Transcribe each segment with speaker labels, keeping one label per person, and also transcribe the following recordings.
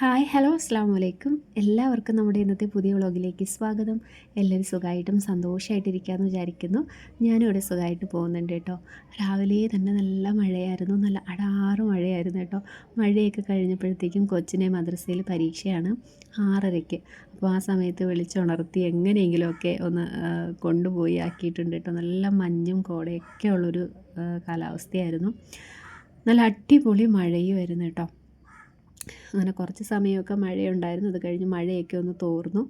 Speaker 1: Hi hello അസ്സാം വലൈക്കും എല്ലാവർക്കും നമ്മുടെ ഇന്നത്തെ പുതിയ വ്ളോഗിലേക്ക് സ്വാഗതം. എല്ലാവരും സുഖമായിട്ടും സന്തോഷമായിട്ടിരിക്കാമെന്ന് വിചാരിക്കുന്നു. ഞാനും ഇവിടെ സുഖമായിട്ട് പോകുന്നുണ്ട് കേട്ടോ. രാവിലെ തന്നെ നല്ല മഴയായിരുന്നു. നല്ല അടാറ് മഴയായിരുന്നു കേട്ടോ. മഴയൊക്കെ കഴിഞ്ഞപ്പോഴത്തേക്കും കൊച്ചിനെ മദ്രസയിൽ പരീക്ഷയാണ് ആറരയ്ക്ക്. അപ്പോൾ ആ സമയത്ത് വിളിച്ചുണർത്തി എങ്ങനെയെങ്കിലുമൊക്കെ ഒന്ന് കൊണ്ടുപോയി ആക്കിയിട്ടുണ്ട് കേട്ടോ. നല്ല മഞ്ഞും കോടയൊക്കെ ഉള്ളൊരു കാലാവസ്ഥയായിരുന്നു. നല്ല അടിപൊളി മഴയുമായിരുന്നു കേട്ടോ. അങ്ങനെ കുറച്ച് സമയമൊക്കെ മഴയുണ്ടായിരുന്നു. അത് കഴിഞ്ഞ് മഴയൊക്കെ ഒന്ന് തോർന്നു.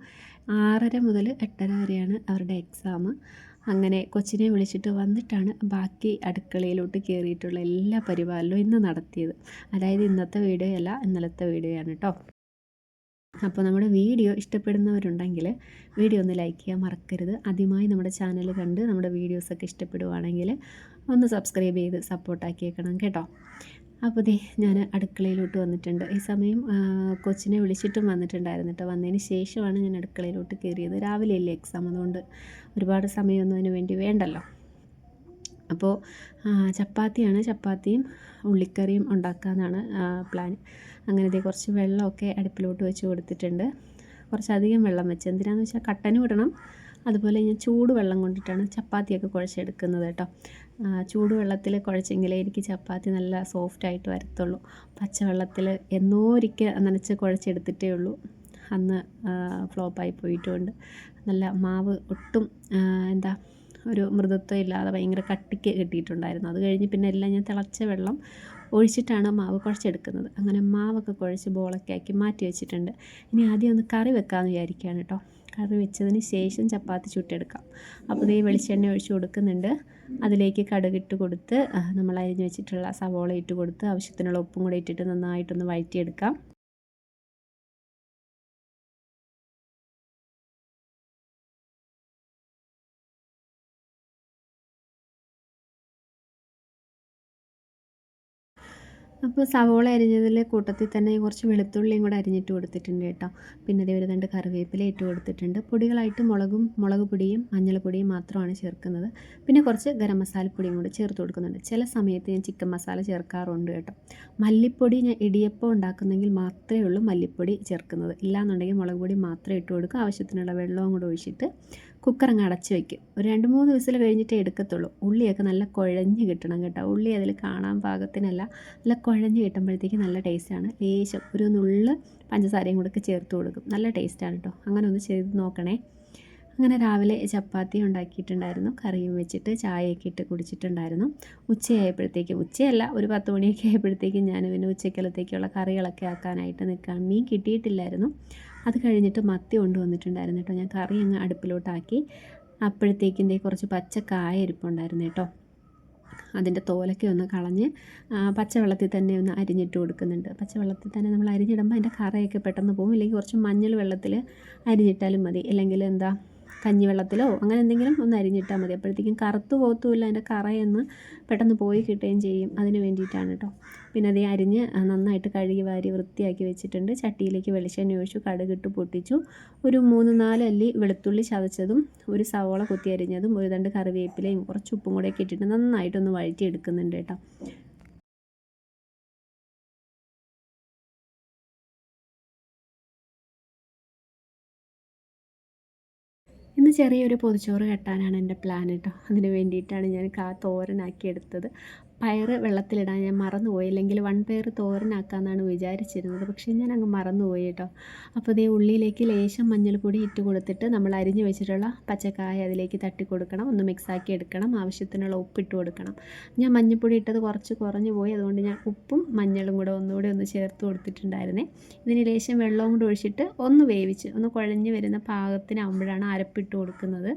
Speaker 1: ആറര മുതൽ എട്ടര വരെയാണ് അവരുടെ എക്സാം അങ്ങനെ കൊച്ചിനെ വിളിച്ചിട്ട് വന്നിട്ടാണ് ബാക്കി അടുക്കളയിലോട്ട് കയറിയിട്ടുള്ള എല്ലാ പരിപാലനവും ഇന്ന് നടത്തിയത്. അതായത് ഇന്നത്തെ വീഡിയോ അല്ല ഇന്നലത്തെ വീഡിയോയാണ് കേട്ടോ അപ്പോൾ നമ്മുടെ വീഡിയോ ഇഷ്ടപ്പെടുന്നവരുണ്ടെങ്കിൽ വീഡിയോ ഒന്ന് ലൈക്ക് ചെയ്യാൻ മറക്കരുത്. ആദ്യമായി നമ്മുടെ ചാനൽ കണ്ട് നമ്മുടെ വീഡിയോസൊക്കെ ഇഷ്ടപ്പെടുവാണെങ്കിൽ ഒന്ന് സബ്സ്ക്രൈബ് ചെയ്ത് സപ്പോർട്ടാക്കിയേക്കണം കേട്ടോ. അപ്പോൾ ദേ ഞാൻ അടുക്കളയിലോട്ട് വന്നിട്ടുണ്ട്. ഈ സമയം കൊച്ചിനെ വിളിച്ചിട്ടും വന്നിട്ടുണ്ടായിരുന്നു കേട്ടോ വന്നതിന് ശേഷമാണ് ഞാൻ അടുക്കളയിലോട്ട് കയറിയത്. രാവിലെ അല്ലേ എക്സാം അതുകൊണ്ട് ഒരുപാട് സമയമൊന്നും അതിന് വേണ്ടി വേണ്ടല്ലോ. അപ്പോൾ ചപ്പാത്തിയാണ്. ചപ്പാത്തിയും ഉള്ളിക്കറിയും ഉണ്ടാക്കാമെന്നാണ് പ്ലാൻ അങ്ങനെ ദേ കുറച്ച് വെള്ളമൊക്കെ അടുപ്പിലോട്ട് വെച്ച് കൊടുത്തിട്ടുണ്ട്. കുറച്ചധികം വെള്ളം വെച്ച്. എന്തിനാണെന്ന് വെച്ചാൽ കട്ടനും ഇടണം. അതുപോലെ ഞാൻ ചൂട് വെള്ളം കൊണ്ടിട്ടാണ് ചപ്പാത്തിയൊക്കെ കുഴച്ചെടുക്കുന്നത് കേട്ടോ ആ, ചൂട് കുഴച്ചെങ്കിലേ എനിക്ക് ചപ്പാത്തി നല്ല സോഫ്റ്റായിട്ട് വരത്തുള്ളൂ. പച്ചവെള്ളത്തിൽ എന്നോ ഒരിക്കൽ നനച്ച് കുഴച്ചെടുത്തിട്ടേ ഉള്ളൂ. അന്ന് ഫ്ലോപ്പായി പോയിട്ടുണ്ട്. നല്ല മാവ് ഒട്ടും എന്താ ഒരു മൃദുത്വം ഇല്ലാതെ ഭയങ്കര കട്ടിക്ക് കിട്ടിയിട്ടുണ്ടായിരുന്നു. അത് കഴിഞ്ഞ് പിന്നെ എല്ലാം ഞാൻ തിളച്ച വെള്ളം ഒഴിച്ചിട്ടാണ് മാവ് കുഴച്ചെടുക്കുന്നത്. അങ്ങനെ മാവൊക്കെ കുഴച്ച് ബോളൊക്കെ ആക്കി മാറ്റി വെച്ചിട്ടുണ്ട്. ഇനി ആദ്യം ഒന്ന് കറി വെക്കാമെന്ന് വിചാരിക്കുകയാണ് കേട്ടോ. കറി വെച്ചതിന് ശേഷം ചപ്പാത്തി ചുട്ടെടുക്കാം. അപ്പോൾ ഈ വെളിച്ചെണ്ണ ഒഴിച്ച് കൊടുക്കുന്നുണ്ട്. അതിലേക്ക് കടുകിട്ട് കൊടുത്ത് നമ്മൾ അരിഞ്ഞ് വെച്ചിട്ടുള്ള സവോള ഇട്ട് കൊടുത്ത് ആവശ്യത്തിനുള്ള ഉപ്പും കൂടെ ഇട്ടിട്ട് നന്നായിട്ടൊന്ന് വഴറ്റിയെടുക്കാം. അപ്പോൾ സവോള അരിഞ്ഞതിൽ കൂട്ടത്തിൽ തന്നെ കുറച്ച് വെളുത്തുള്ളിയും കൂടെ അരിഞ്ഞിട്ട് കൊടുത്തിട്ടുണ്ട് കേട്ടോ. പിന്നെ ഇതേ ഒരു രണ്ട് കറിവേപ്പില ഇട്ട് കൊടുത്തിട്ടുണ്ട്. പൊടികളായിട്ട് മുളകും മുളക് പൊടിയും മഞ്ഞൾപ്പൊടിയും മാത്രമാണ് ചേർക്കുന്നത്. പിന്നെ കുറച്ച് ഗരം മസാലപ്പൊടിയും കൂടെ ചേർത്ത് കൊടുക്കുന്നുണ്ട്. ചില സമയത്ത് ഞാൻ ചിക്കൻ മസാല ചേർക്കാറുണ്ട് കേട്ടോ. മല്ലിപ്പൊടി ഞാൻ ഇടിയപ്പം ഉണ്ടാക്കുന്നെങ്കിൽ മാത്രമേ ഉള്ളൂ മല്ലിപ്പൊടി ചേർക്കുന്നത്. ഇല്ലാന്നുണ്ടെങ്കിൽ മുളക് പൊടി മാത്രമേ ഇട്ട് കൊടുക്കുക. ആവശ്യത്തിനുള്ള വെള്ളവും കൂടെ ഒഴിച്ചിട്ട് കുക്കർ അങ്ങ് അടച്ച് വയ്ക്കും ഒരു രണ്ട് മൂന്ന് വിസിൽ കഴിഞ്ഞിട്ടേ എടുക്കത്തുള്ളൂ. ഉള്ളിയൊക്കെ നല്ല കുഴഞ്ഞ് കിട്ടണം കേട്ടോ. ഉള്ളി അതിൽ കാണാൻ പാകത്തിനല്ല. നല്ല കുഴഞ്ഞ് കിട്ടുമ്പോഴത്തേക്ക് നല്ല ടേസ്റ്റാണ് ലേശം ഒരു നുള്ള് പഞ്ചസാരയും കൂടെ ചേർത്ത് കൊടുക്കും. നല്ല ടേസ്റ്റാണ് കേട്ടോ. അങ്ങനെ ഒന്ന് ചെയ്ത് നോക്കണേ. അങ്ങനെ രാവിലെ ചപ്പാത്തി ഉണ്ടാക്കിയിട്ടുണ്ടായിരുന്നു. കറിയും വെച്ചിട്ട് ചായയൊക്കെ ഇട്ട് കുടിച്ചിട്ടുണ്ടായിരുന്നു. ഉച്ചയായപ്പോഴത്തേക്ക് ഉച്ചയല്ല ഒരു പത്ത് മണിയൊക്കെ ആയപ്പോഴത്തേക്കും ഞാൻ പിന്നെ ഉച്ചക്കലത്തേക്കുള്ള കറികളൊക്കെ ആക്കാനായിട്ട് നിൽക്കാൻ മീൻ കിട്ടിയിട്ടില്ലായിരുന്നു. അത് കഴിഞ്ഞിട്ട് മത്തി കൊണ്ടുവന്നിട്ടുണ്ടായിരുന്നു കേട്ടോ. ഞാൻ കറി അങ്ങ് അടുപ്പിലോട്ടാക്കി. അപ്പോഴത്തേക്കിന്റെ കുറച്ച് പച്ച കായ ഇരിപ്പുണ്ടായിരുന്നു കേട്ടോ. അതിന്റെ തോലൊക്കെ ഒന്ന് കളഞ്ഞ് പച്ചവെള്ളത്തിൽ തന്നെ ഒന്ന് അരിഞ്ഞിട്ട് കൊടുക്കുന്നുണ്ട്. പച്ചവെള്ളത്തിൽ തന്നെ നമ്മൾ അരിഞ്ഞിടുമ്പോൾ അതിന്റെ കറയൊക്കെ പെട്ടെന്ന് പോകും ഇല്ലെങ്കിൽ കുറച്ച് മഞ്ഞൾ വെള്ളത്തിൽ അരിഞ്ഞിട്ടാലും മതി. അല്ലെങ്കിൽ എന്താ കഞ്ഞിവെള്ളത്തിലോ അങ്ങനെ എന്തെങ്കിലും ഒന്ന് അരിഞ്ഞിട്ടാൽ മതി. അപ്പോഴത്തേക്കും കറുത്ത് പോകത്തുമില്ല അതിന്റെ കറയൊന്ന് പെട്ടെന്ന് പോയി കിട്ടുകയും ചെയ്യും. അതിന് വേണ്ടിയിട്ടാണ് കേട്ടോ. പിന്നെ അതേ അരിഞ്ഞ് നന്നായിട്ട് കഴുകി വാരി വൃത്തിയാക്കി വെച്ചിട്ടുണ്ട്. ചട്ടിയിലേക്ക് വെളിച്ചെണ്ണ ഒഴിച്ചു കടുകിട്ട് പൊട്ടിച്ചു. ഒരു മൂന്ന് നാല് അല്ലി വെളുത്തുള്ളി ചതച്ചതും ഒരു സവോള കുത്തി അരിഞ്ഞതും ഒരു രണ്ട് കറിവേപ്പിലയും കുറച്ച് ഉപ്പും കൂടെ ഒക്കെ ഇട്ടിട്ട് നന്നായിട്ടൊന്ന് വഴറ്റി എടുക്കുന്നുണ്ട് കേട്ടോ. ഇന്ന് ചെറിയൊരു പൊതിച്ചോറ് കെട്ടാനാണ് എന്റെ പ്ലാൻ കേട്ടോ അതിന് വേണ്ടിയിട്ടാണ് ഞാൻ കാ തോരനാക്കി എടുത്തത്. പയറ് വെള്ളത്തിലിടാൻ ഞാൻ മറന്നുപോയി. അല്ലെങ്കിൽ വൺ പയർ തോരനാക്കാമെന്നാണ് വിചാരിച്ചിരുന്നത്. പക്ഷേ ഞാൻ അങ്ങ് മറന്നുപോയി കേട്ടോ. അപ്പോൾ ഇതേ ഉള്ളിയിലേക്ക് ലേശം മഞ്ഞൾപ്പൊടി ഇട്ട് കൊടുത്തിട്ട് നമ്മൾ അരിഞ്ഞു വെച്ചിട്ടുള്ള പച്ചക്കായ അതിലേക്ക് തട്ടി കൊടുക്കണം. ഒന്ന് മിക്സാക്കി എടുക്കണം. ആവശ്യത്തിനുള്ള ഉപ്പിട്ട് കൊടുക്കണം. ഞാൻ മഞ്ഞൾപ്പൊടി ഇട്ടത് കുറച്ച് കുറഞ്ഞു പോയി. അതുകൊണ്ട് ഞാൻ ഉപ്പും മഞ്ഞളും കൂടെ ഒന്നുകൂടെ ഒന്ന് ചേർത്ത് കൊടുത്തിട്ടുണ്ടായിരുന്നേ. ഇതിന് ലേശം വെള്ളവും കൂടെ ഒഴിച്ചിട്ട് ഒന്ന് വേവിച്ച് ഒന്ന് കുഴഞ്ഞ് വരുന്ന പാകത്തിനാകുമ്പോഴാണ് അരപ്പിട്ട് കൊടുക്കുന്നത്.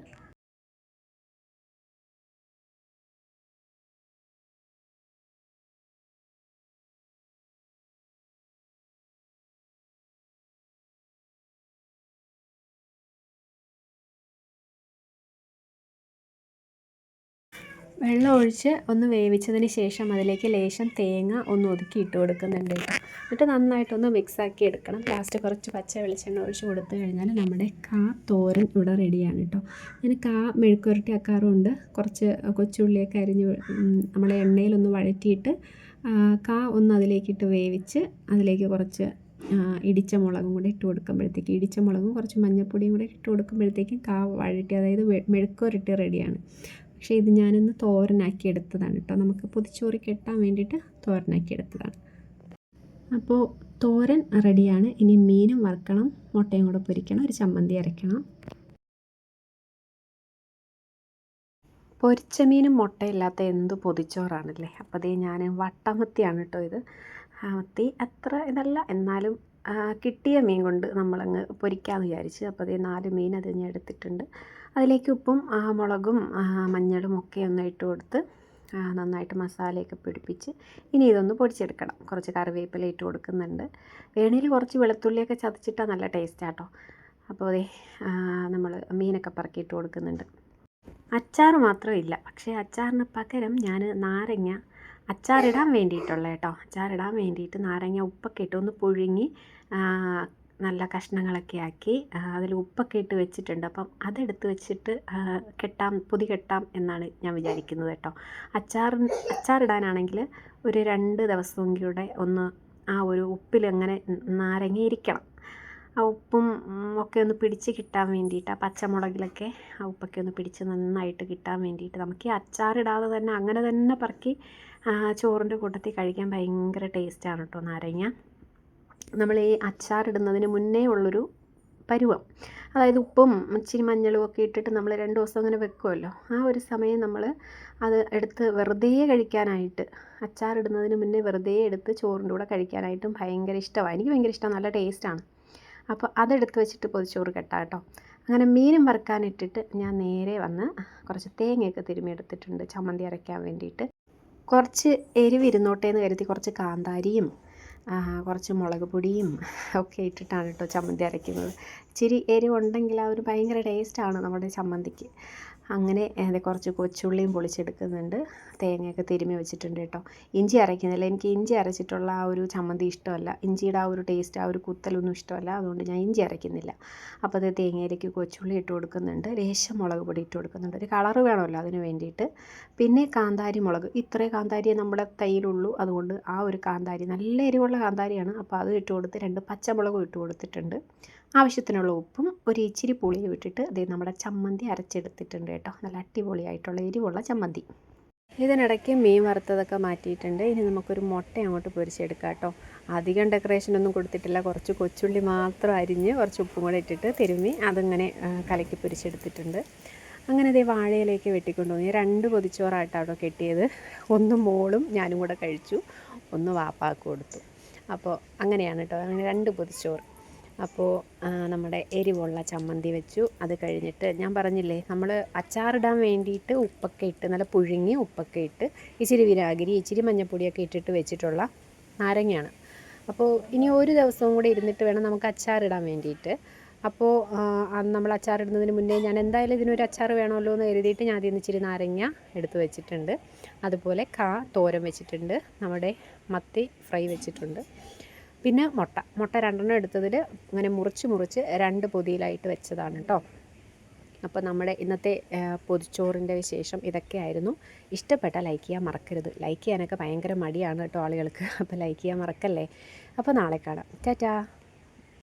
Speaker 1: വെള്ളം ഒഴിച്ച് ഒന്ന് വേവിച്ചതിന് ശേഷം അതിലേക്ക് ലേശം തേങ്ങ ഒന്ന് ഒതുക്കി ഇട്ട് കൊടുക്കുന്നുണ്ട് കേട്ടോ. എന്നിട്ട് നന്നായിട്ടൊന്ന് മിക്സാക്കി എടുക്കണം. ലാസ്റ്റ് കുറച്ച് പച്ച വെളിച്ചെണ്ണ ഒഴിച്ച് കൊടുത്തു കഴിഞ്ഞാൽ നമ്മുടെ കാ തോരൻ ഇവിടെ റെഡിയാണ് കേട്ടോ. ഞാൻ കാ മെഴുക്കുരട്ടി ആക്കാറുണ്ട്. കുറച്ച് കൊച്ചുള്ളിയൊക്കെ അരിഞ്ഞ് നമ്മളെ എണ്ണയിലൊന്ന് വഴറ്റിയിട്ട് കാ ഒന്ന് അതിലേക്കിട്ട് വേവിച്ച് അതിലേക്ക് കുറച്ച് ഇടിച്ച മുളകും കൂടെ ഇട്ട് കൊടുക്കുമ്പോഴത്തേക്ക് ഇടിച്ച മുളകും കുറച്ച് മഞ്ഞൾപ്പൊടിയും കൂടെ ഇട്ട് കൊടുക്കുമ്പോഴത്തേക്കും കാ വഴറ്റി അതായത് മെഴുക്കുരട്ടി റെഡിയാണ് പക്ഷേ ഇത് ഞാനൊന്ന് തോരനാക്കി എടുത്തതാണ് കേട്ടോ. നമുക്ക് പൊതിച്ചോറി കെട്ടാൻ വേണ്ടിയിട്ട് തോരനാക്കി എടുത്തതാണ്. അപ്പോൾ തോരൻ റെഡിയാണ്. ഇനി മീനും വറുക്കണം മുട്ടയും കൂടെ പൊരിക്കണം ഒരു ചമ്മന്തി അരയ്ക്കണം പൊരിച്ച മീനും മുട്ടയില്ലാത്ത എന്ത് പൊതിച്ചോറാണല്ലേ? അപ്പോൾ അതേ ഞാൻ വട്ടമത്തിയാണ് കേട്ടോ ഇത്. മത്തി അത്ര ഇതല്ല. എന്നാലും കിട്ടിയ മീൻ കൊണ്ട് നമ്മളങ്ങ് പൊരിക്കാമെന്ന് വിചാരിച്ച് അപ്പോൾ അതേ നാല് മീൻ അത് ഞാൻ എടുത്തിട്ടുണ്ട്. അതിലേക്ക് ഉപ്പും മുളകും മഞ്ഞളും ഒക്കെ ഒന്ന് ഇട്ട് കൊടുത്ത് നന്നായിട്ട് മസാലയൊക്കെ പിടിപ്പിച്ച് ഇനി ഇതൊന്ന് പൊടിച്ചെടുക്കണം. കുറച്ച് കറിവേപ്പില ഇട്ട് കൊടുക്കുന്നുണ്ട്. വേണേൽ കുറച്ച് വെളുത്തുള്ളിയൊക്കെ ചതച്ചിട്ടാൽ നല്ല ടേസ്റ്റാട്ടോ അപ്പോൾ അതേ നമ്മൾ മീനൊക്കെ പറക്കിയിട്ട് കൊടുക്കുന്നുണ്ട്. അച്ചാർ മാത്രമില്ല പക്ഷേ അച്ചാറിന് പകരം ഞാൻ നാരങ്ങ അച്ചാറിടാൻ വേണ്ടിയിട്ടുള്ള കേട്ടോ. അച്ചാറിടാൻ വേണ്ടിയിട്ട് നാരങ്ങ ഉപ്പൊക്കെ ഇട്ട് ഒന്ന് പുഴുങ്ങി നല്ല കഷ്ണങ്ങളൊക്കെ ആക്കി അതിൽ ഉപ്പൊക്കെ ഇട്ട് വെച്ചിട്ടുണ്ട്. അപ്പം അതെടുത്ത് വെച്ചിട്ട് കെട്ടാം പൊതി കെട്ടാം എന്നാണ് ഞാൻ വിചാരിക്കുന്നത് കേട്ടോ. അച്ചാർ അച്ചാറിടാനാണെങ്കിൽ ഒരു രണ്ട് ദിവസം കൂടെ ഒന്ന് ആ ഒരു ഉപ്പിലങ്ങനെ നാരങ്ങ ആ ഉപ്പും ഒക്കെ ഒന്ന് പിടിച്ച് കിട്ടാൻ വേണ്ടിയിട്ട് ആ പച്ചമുളകിലൊക്കെ ആ ഉപ്പൊക്കെ ഒന്ന് പിടിച്ച് നന്നായിട്ട് കിട്ടാൻ വേണ്ടിയിട്ട് നമുക്ക് ഈ അച്ചാറിടാതെ തന്നെ അങ്ങനെ തന്നെ പറക്കി ചോറിന്റെ കൂട്ടത്തിൽ കഴിക്കാൻ ഭയങ്കര ടേസ്റ്റാണ് കേട്ടോ നാരങ്ങ. നമ്മൾ ഈ അച്ചാറിടുന്നതിന് മുന്നേ ഉള്ളൊരു പരുവം. അതായത് ഉപ്പും ഇച്ചിരി മഞ്ഞളും ഒക്കെ ഇട്ടിട്ട് നമ്മൾ രണ്ട് ദിവസം അങ്ങനെ വെക്കുമല്ലോ ആ ഒരു സമയം നമ്മൾ അത് എടുത്ത് വെറുതെ കഴിക്കാനായിട്ട് അച്ചാറിടുന്നതിന് മുന്നേ വെറുതെ എടുത്ത് ചോറിന്റെ കൂടെ കഴിക്കാനായിട്ടും ഭയങ്കര ഇഷ്ടമാണ്. എനിക്ക് ഭയങ്കര ഇഷ്ടമാണ്. നല്ല ടേസ്റ്റാണ് അപ്പോൾ അതെടുത്ത് വെച്ചിട്ട് പൊതിച്ചോറ് കെട്ടാം കേട്ടോ. അങ്ങനെ മീനും വറുക്കാനിട്ടിട്ട് ഞാൻ നേരെ വന്ന് കുറച്ച് തേങ്ങയൊക്കെ തിരുമിയെടുത്തിട്ടുണ്ട് ചമ്മന്തി അരയ്ക്കാൻ വേണ്ടിയിട്ട്. കുറച്ച് എരിവിരുന്നോട്ടേന്ന് ഇരുന്നോട്ടെ എന്ന് കരുതി കുറച്ച് കാന്താരിയും കുറച്ച് മുളക് പൊടിയും ഒക്കെ ഇട്ടിട്ടാണ് കേട്ടോ ചമ്മന്തി അരയ്ക്കുന്നത്. ഇച്ചിരി എരിവുണ്ടെങ്കിൽ ആ ഒരു ഭയങ്കര ടേസ്റ്റാണ് നമ്മുടെ ചമ്മന്തിക്ക്. അങ്ങനെ കുറച്ച് കൊച്ചുള്ളിയും പൊളിച്ചെടുക്കുന്നുണ്ട്. തേങ്ങയൊക്കെ തിരുമ്മി വെച്ചിട്ടുണ്ട് കേട്ടോ. ഇഞ്ചി അരയ്ക്കുന്നില്ല. എനിക്ക് ഇഞ്ചി അരച്ചിട്ടുള്ള ആ ഒരു ചമ്മന്തി ഇഷ്ടമല്ല. ഇഞ്ചിയുടെ ആ ഒരു ടേസ്റ്റ് ആ ഒരു കുത്തലൊന്നും ഇഷ്ടമല്ല. അതുകൊണ്ട് ഞാൻ ഇഞ്ചി അരയ്ക്കുന്നില്ല. അപ്പോൾ അത് തേങ്ങയിലേക്ക് കൊച്ചുള്ളി ഇട്ട് കൊടുക്കുന്നുണ്ട്. ലേശം മുളക് പൊടി ഇട്ട് കൊടുക്കുന്നുണ്ട്. ഒരു കളറ് വേണമല്ലോ അതിന് വേണ്ടിയിട്ട്. പിന്നെ കാന്താരി മുളക്. ഇത്രേ കാന്താരിയെ നമ്മുടെ തൈയിലുള്ളൂ അതുകൊണ്ട് ആ ഒരു കാന്താരി നല്ല എരിവുള്ള കാന്താരിയാണ്. അപ്പോൾ അതും ഇട്ട് കൊടുത്ത് രണ്ട് പച്ചമുളകും ഇട്ട് കൊടുത്തിട്ടുണ്ട്. ആവശ്യത്തിനുള്ള ഉപ്പും ഒരു ഇച്ചിരി പുളിയും ഇട്ടിട്ട് ഇത് നമ്മുടെ ചമ്മന്തി അരച്ചെടുത്തിട്ടുണ്ട് കേട്ടോ. നല്ല അടിപൊളിയായിട്ടുള്ള എരിവുള്ള ചമ്മന്തി. ഇതിനിടയ്ക്ക് മീൻ വറുത്തതൊക്കെ മാറ്റിയിട്ടുണ്ട്. ഇനി നമുക്കൊരു മുട്ട അങ്ങോട്ട് പൊരിച്ചെടുക്കാം കേട്ടോ. അധികം ഡെക്കറേഷൻ ഒന്നും കൊടുത്തിട്ടില്ല. കുറച്ച് കൊച്ചുള്ളി മാത്രം അരിഞ്ഞ് കുറച്ച് ഉപ്പും കൂടെ ഇട്ടിട്ട് തിരുമ്മി അതിങ്ങനെ കലക്കി പൊരിച്ചെടുത്തിട്ടുണ്ട്. അങ്ങനെ ഇതേ വാഴയിലേക്ക് വെട്ടിക്കൊണ്ടു വെട്ടിക്കൊണ്ടുപോയി രണ്ട് പൊതിച്ചോറായിട്ടാണ് കെട്ടിയത്. ഒന്ന് മോളും ഞാനും കൂടെ കഴിച്ചു. ഒന്ന് വാപ്പാക്ക് കൊടുത്തു. അപ്പോൾ അങ്ങനെയാണ് കേട്ടോ. അങ്ങനെ രണ്ട് പൊതിച്ചോറ്. അപ്പോൾ നമ്മുടെ എരിവുള്ള ചമ്മന്തി വെച്ചു. അത് കഴിഞ്ഞിട്ട് ഞാൻ പറഞ്ഞില്ലേ നമ്മൾ അച്ചാറിടാൻ വേണ്ടിയിട്ട് ഉപ്പൊക്കെ ഇട്ട് നല്ല പുഴുങ്ങി ഉപ്പൊക്കെ ഇട്ട് ഇച്ചിരി വിരാഗിരി ഇച്ചിരി മഞ്ഞപ്പൊടിയൊക്കെ ഇട്ടിട്ട് വെച്ചിട്ടുള്ള നാരങ്ങയാണ്. അപ്പോൾ ഇനി ഒരു ദിവസവും കൂടെ ഇരുന്നിട്ട് വേണം നമുക്ക് അച്ചാറിടാൻ വേണ്ടിയിട്ട്. അപ്പോൾ നമ്മൾ അച്ചാറിടുന്നതിന് മുന്നേ ഞാൻ എന്തായാലും ഇതിനൊരു അച്ചാർ വേണമല്ലോ എന്ന് കരുതിയിട്ട് ഞാൻ അതിൽ ഇച്ചിരി നാരങ്ങ എടുത്ത് വെച്ചിട്ടുണ്ട്. അതുപോലെ കാ തോരം വെച്ചിട്ടുണ്ട്. നമ്മുടെ മത്തി ഫ്രൈ വെച്ചിട്ടുണ്ട്. പിന്നെ മുട്ട. മുട്ട രണ്ടെണ്ണം എടുത്തതിൽ അങ്ങനെ മുറിച്ച് മുറിച്ച് രണ്ട് പൊതിയിലായിട്ട് വെച്ചതാണ് കേട്ടോ അപ്പോൾ നമ്മുടെ ഇന്നത്തെ പൊതിച്ചോറിന്റെ വിശേഷം ഇതൊക്കെയായിരുന്നു ഇഷ്ടപ്പെട്ട ലൈക്ക് ചെയ്യാൻ മറക്കരുത്. ലൈക്ക് ചെയ്യാനൊക്കെ ഭയങ്കര മടിയാണ് കേട്ടോ ആളുകൾക്ക്. അപ്പോൾ ലൈക്ക് ചെയ്യാൻ മറക്കല്ലേ? അപ്പോൾ നാളെ കാണാം. ടാറ്റാ.